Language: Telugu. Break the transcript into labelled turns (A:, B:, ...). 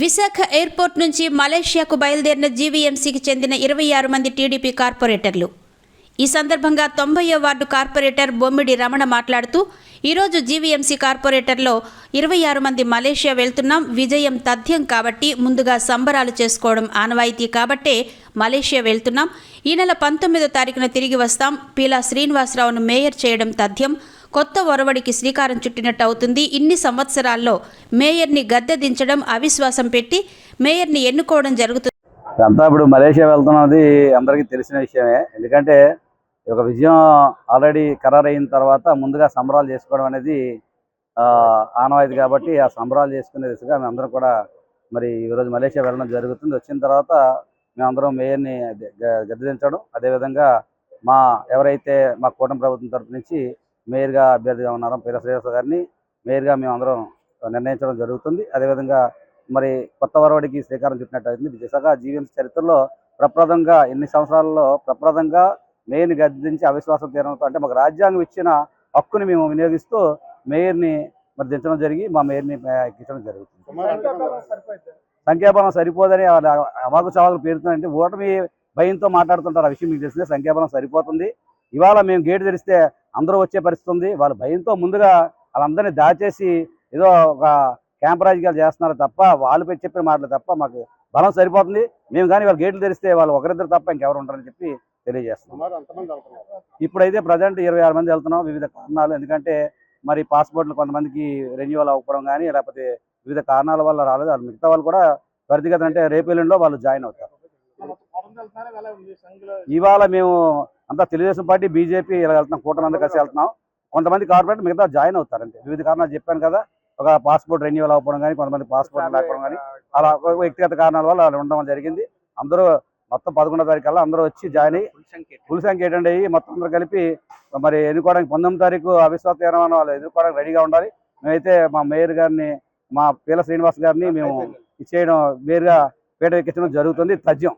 A: విశాఖ ఎయిర్పోర్ట్ నుంచి మలేషియాకు బయలుదేరిన జీవీఎంసీకి చెందిన ఇరవై ఆరు మంది టీడీపీ కార్పొరేటర్లు. ఈ సందర్భంగా తొంభయో వార్డు కార్పొరేటర్ బొమ్మిడి రమణ మాట్లాడుతూ ఈరోజు జీవీఎంసీ కార్పొరేటర్లో ఇరవై ఆరు మంది మలేషియా వెళ్తున్నాం విజయం తథ్యం కాబట్టి ముందుగా సంబరాలు చేసుకోవడం ఆనవాయితీ కాబట్టే మలేషియా వెళ్తున్నాం. ఈ నెల పంతొమ్మిదో తారీఖున తిరిగి వస్తాం. పీలా శ్రీనివాసరావును మేయర్ చేయడం తథ్యం. కొత్త ఒరవడికి శ్రీకారం చుట్టినట్టు అవుతుంది. ఇన్ని సంవత్సరాల్లో మేయర్ని గద్దె దించడం అవిశ్వాసం పెట్టి మేయర్ని ఎన్నుకోవడం జరుగుతుంది
B: అంతా ఇప్పుడు మలేషియా వెళ్తున్నది అందరికీ తెలిసిన విషయమే. ఎందుకంటే ఒక విజయం ఆల్రెడీ ఖరారు అయిన తర్వాత ముందుగా సంబరాలు చేసుకోవడం అనేది ఆ, కాబట్టి ఆ సంబరాలు చేసుకునే దిశగా మేమందరం కూడా మరి ఈరోజు మలేషియా వెళ్ళడం జరుగుతుంది. వచ్చిన తర్వాత మేమందరం మేయర్ని గ- గద్దెదించడం అదేవిధంగా మా ఎవరైతే మా కూటమి ప్రభుత్వం తరపు నుంచి మేయర్గా అభ్యర్థిగా ఉన్నారు? పీర శ్రీనివాస గారిని మేయర్గా మేమందరం నిర్ణయించడం జరుగుతుంది. అదేవిధంగా మరి కొత్త వరవడికి శ్రీకారం చుట్టినట్టు అవుతుంది విశాఖ జీవీఎంసీ చరిత్రలో ప్రప్రదంగా ఎన్ని సంవత్సరాలలో ప్రప్రదంగా మేయర్ని గద్దించి అవిశ్వాసం తీరంతో అంటే మాకు రాజ్యాంగం ఇచ్చిన హక్కుని మేము వినియోగిస్తూ మేయర్ని మరి దించడం జరిగి మా మేయర్ని ఎక్కించడం జరుగుతుంది. సంఖ్యాబలం సరిపోదని వాళ్ళ అవాకు చవాకు పేరుతుందంటే ఓటమి భయంతో మాట్లాడుతుంటారు. ఆ విషయం మీకు తెలిసిందే సంఖ్యాబలం సరిపోతుంది. ఇవాళ మేము గేటు తెరిస్తే అందరూ వచ్చే పరిస్థితి ఉంది. వాళ్ళ భయంతో ముందుగా వాళ్ళందరినీ దాచేసి ఏదో ఒక క్యాంప్ రాజకీయాలు చేస్తున్నారు తప్ప వాళ్ళు పెట్టి చెప్పిన మాటలు తప్ప మాకు బలం సరిపోతుంది. మేము కానీ వాళ్ళ గేట్లు తెరిస్తే వాళ్ళు ఒకరిద్దరు తప్ప ఇంకెవరు ఉంటారని చెప్పి తెలియజేస్తున్నాం. ఇప్పుడైతే ప్రజెంట్ ఇరవై ఆరు మంది వెళ్తున్నాం. వివిధ కారణాలు. ఎందుకంటే మరి పాస్పోర్ట్లు కొంతమందికి రెన్యువల్ అవ్వడం కానీ లేకపోతే వివిధ కారణాల వల్ల రాలేదు. వాళ్ళు మిగతా వాళ్ళు కూడా త్వరితగత అంటే రేపు ఎల్లుండిలో వాళ్ళు జాయిన్ అవుతారు. ఇవాళ మేము అంతా తెలుగుదేశం పార్టీ బీజేపీ ఇలా వెళ్తున్నాం కూటమి అంతా కలిసి వెళ్తున్నాం. కొంతమంది కార్పొరేట్ మిగతా జాయిన్ అవుతారు అంతే. వివిధ కారణాలు చెప్పాను కదా. ఒక పాస్పోర్ట్ రెన్యువల్ అవ్వడం కానీ కొంతమంది పాస్పోర్ట్ లేకపోవడం కానీ అలా వ్యక్తిగత కారణాల వల్ల అలా ఉండడం జరిగింది. అందరూ మొత్తం పదకొండో తారీఖు కల్లా అందరూ వచ్చి జాయిన్ అయ్యి ఫుల్ సంఖ్య ఏంటంటే అయ్యి మొత్తం అందరూ కలిపి మరి ఎన్నుకోవడానికి పంతొమ్మిది తారీఖు అవిశ్వాస తీర్మానం వాళ్ళు ఎదుర్కోవడానికి రెడీగా ఉండాలి. మేమైతే మా మేయర్ గారిని మా పీల శ్రీనివాస్ గారిని మేము ఇచ్చేయడం మేయర్గా పీట ఎక్కించడం జరుగుతుంది. తథ్యం